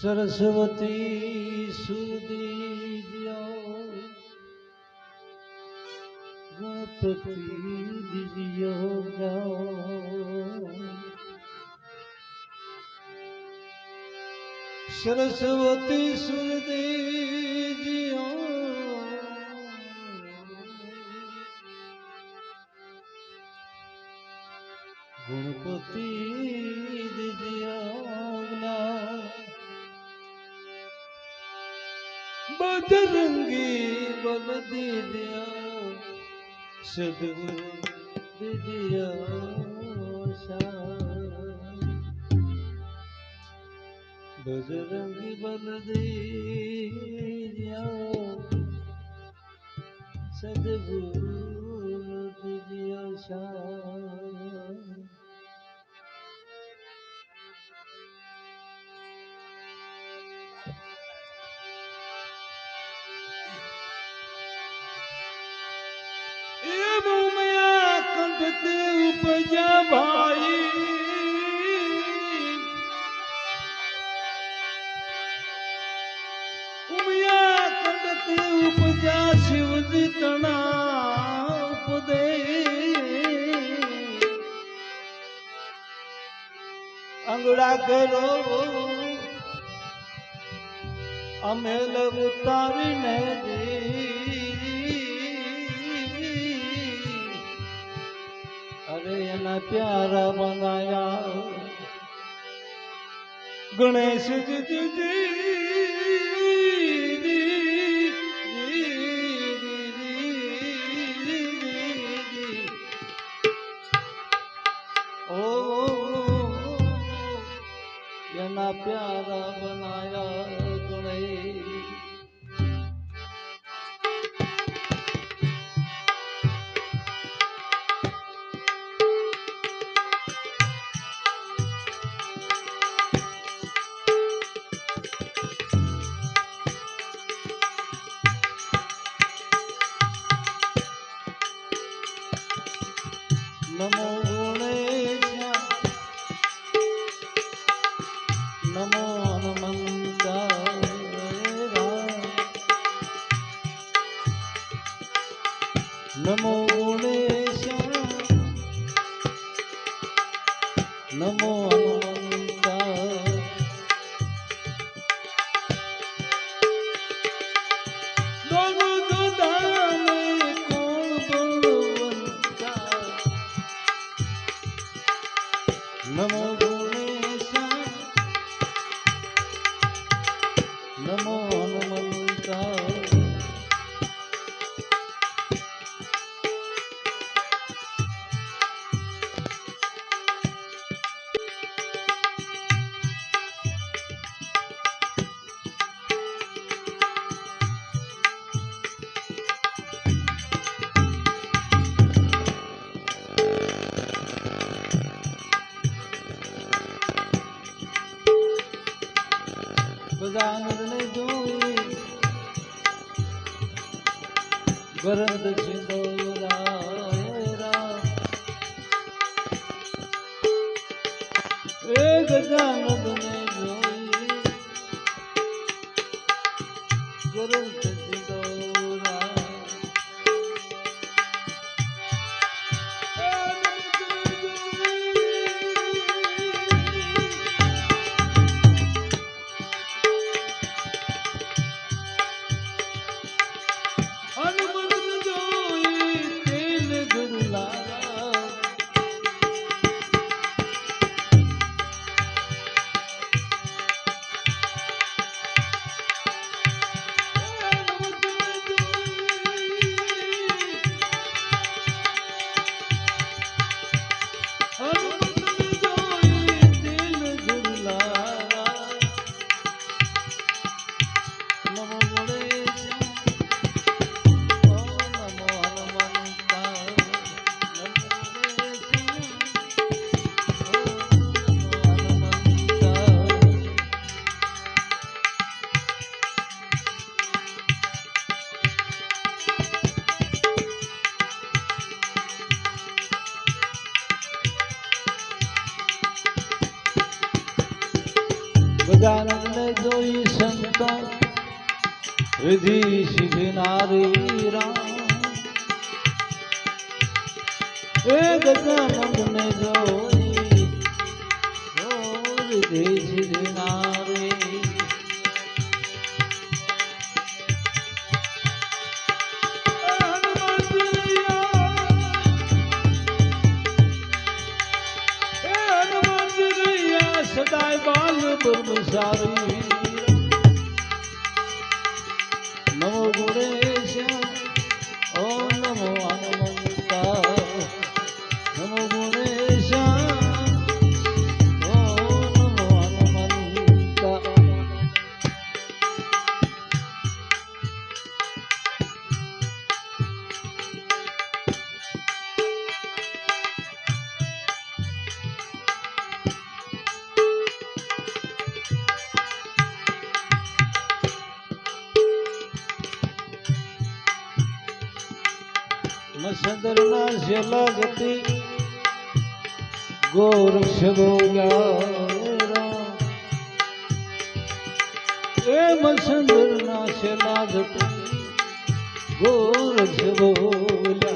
સરસ્વતી સુધી ગણપતિ દિવ્યો સરસ્વતી જ્યો ગણપતિ દિવ્યો બજરંગી બલ દીદ્યા સદગુરુ બજરંગી દીદ્યા સદગુરુ દીદ્યા એ કંઠતે ઉપજા ભાઈ. ઉમિયા કંઠતે ઉપજા શિવજી તણા ઉપદે. અંગડા કરો અમે લવ ઉતારીને પ્યારા બનાયા ગણેશજી ઓ એના પ્યારા બનાયા નમો હનુમંતા ગજાનંદને જોઈ. ગરદ સિંદોરા ગજાનંદને જોઈ શંકર. વિધિ શીખનારી રામ. એ ગજાનંદને જોઈ વિધિ શીખનારી બાલ મસંદરના શેલા ગતિ ગોરક્ષ એમ એ મસંદરના શેલા ગતિ ગોરક્ષ બોલા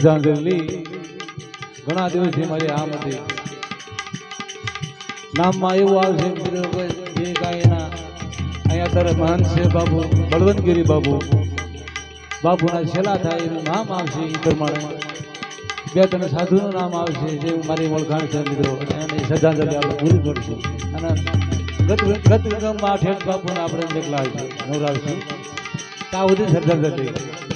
શ્રદ્ધાંજલિ ઘણા દિવસથી મારી આમ હતી નામમાં એવું આવશે જે કાંઈ એના અહીંયા અત્યારે મહાન છે બાબુ બળવંતગીરી બાબુ બાપુના છેલ્લા થાય એનું નામ આવશે એ પ્રમાણે. બે ત્રણ સાધુનું નામ આવશે જે મારી ઓળખાણ છે મિત્રો. અને શ્રદ્ધાંજલિ આપણે પૂરી કરશું. અને ગત ગત ગમમાં ઠેઠ બાપુને આપણે મોકલાવીશું નવરાવશું ત્યાં સુધી શ્રદ્ધાંજલિ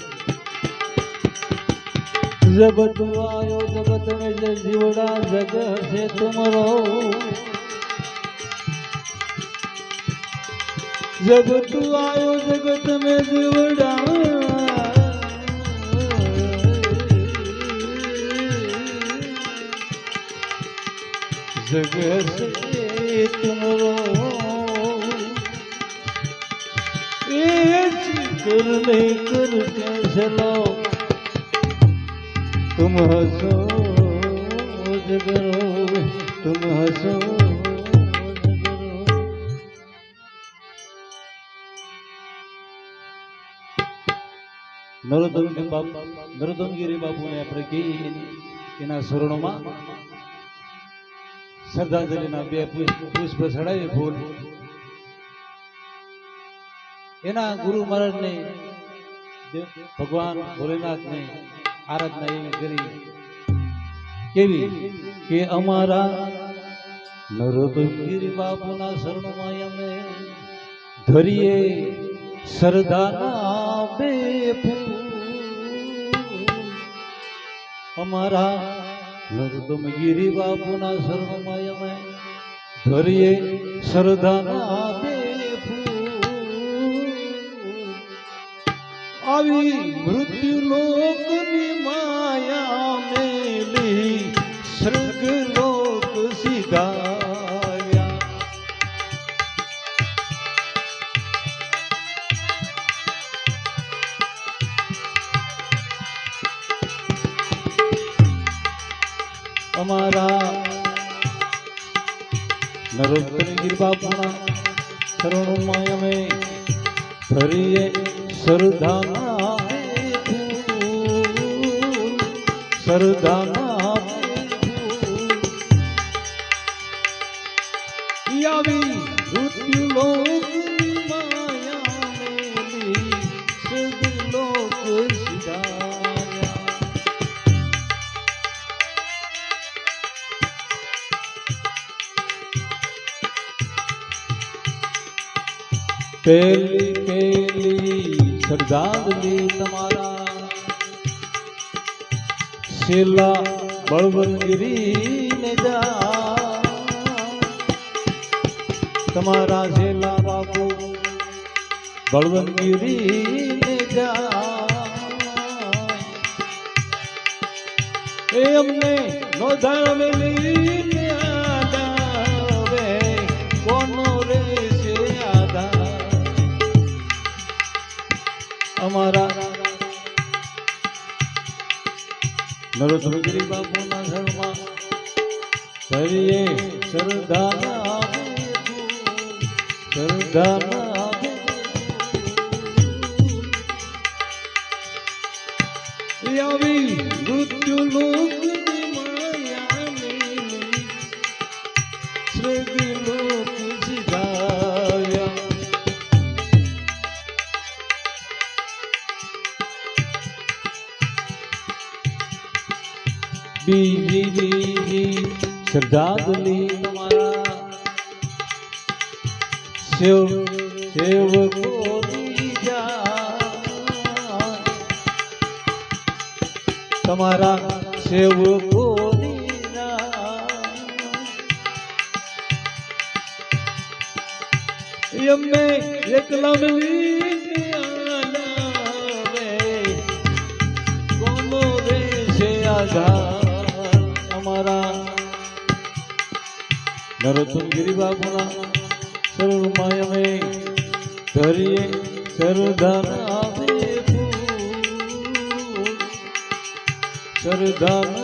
જગત આયો જગત ને જે જીવડા જગ છે તુમરો. જગત આયો જગત મે જીવડા. જગ છે તુમરો. એ કર નહીં કર કે ચલાવ तुम हंसो जगरो तुम हंसो जगरो નરોત્તમ બાપુ નરોત્તમગીરી બાપુને આપણે કહીએ એના શરણોમાં શ્રદ્ધાંજલિના બે પુષ્પ પુષ્પ ચડાવીએ ફૂલ એના ગુરુ મહારાજને દેવ ભગવાન ભોલેનાથને આરાધના એવી કરી. કેવી? કે અમારા નરોદગીર બાપુના શરણમાં અમે ધરીએ સરદાના બે અમારા નરોદમગીરી બાપુના શરણમાં અમે ધરીએ સરદાના બે આવી મૃત્યુ લોકની સરદાના આવી મૃત્યુ લોક માયા મેલી સુધ લોક પેલી પેલી શ્રદ્ધાંજલિ તમારા શેલા બળવંતગીરી ને જા. તમારા છેલ્લા બાપુ બળવંતગીરી ને જા. એ અમને નોંધાણ મેલી અમારા નરોત્તમગીરી બાપુના ઘરમાં કરીએ શ્રદ્ધા શ્રદ્ધા આવી મૃત્યુ બીજી બીજી શ્રદ્ધાંજલિ તમારા શિવ સેવકો તમારા સેવકો એમને એકલા મિલી કોનો રે. છે આધાર? અમારા નરોત્તમગીરી બાબુના સર્વમાં અમે ધરીએ સરદાર આવે સરદાના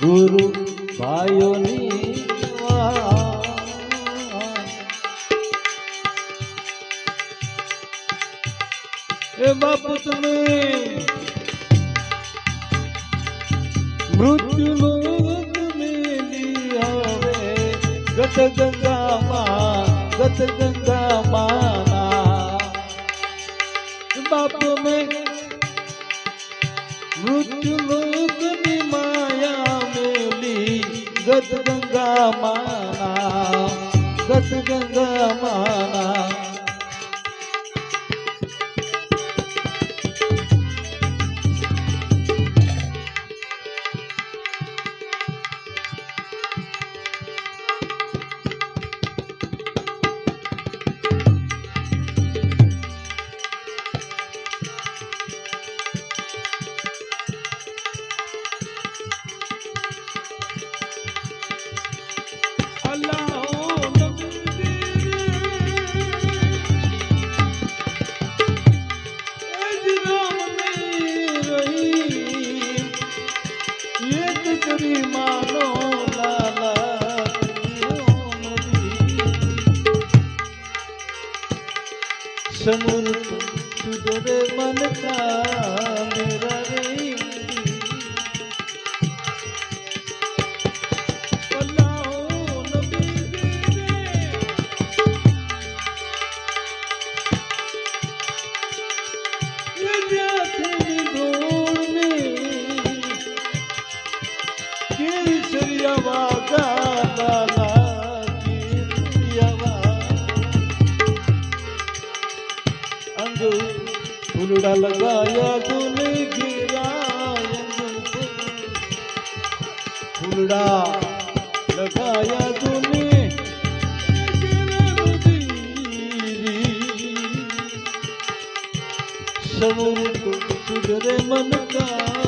ગુરુ ભાઈઓની એ બાપુ તમે મૃત્યુ ગત ગંગામાં ગત ગંગામાં. બાપુ મેં ગત ગંગામાં ગત ગંગા સમૃત ફૂલડા લગાયા ગુલ સવર સુધરે મન કા